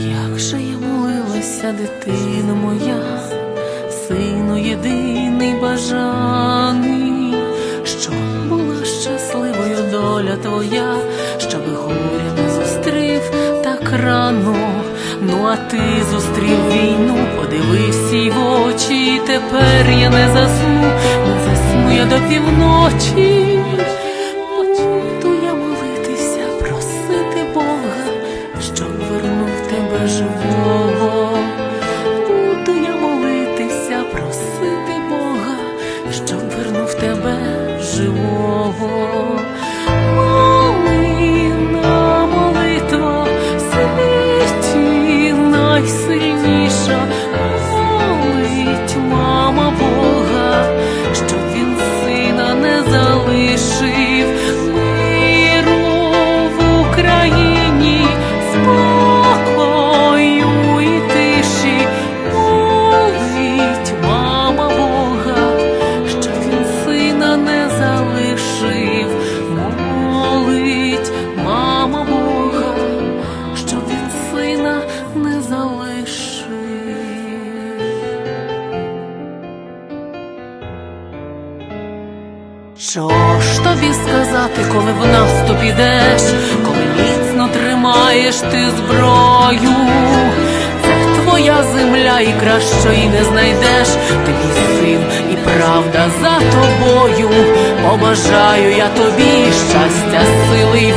Як же я молилася, дитино моя, сину єдиний бажаний, щоб була щасливою доля твоя, щоби горя не зустрів так рано, ну а ти зустрів війну, подивився й в очі, і тепер я не засну, не засну я до півночі. Що ж тобі сказати, коли в наступ ідеш, коли міцно тримаєш ти зброю, це твоя земля і кращої не знайдеш, ти мій син і правда за тобою. Побажаю я тобі щастя, сили.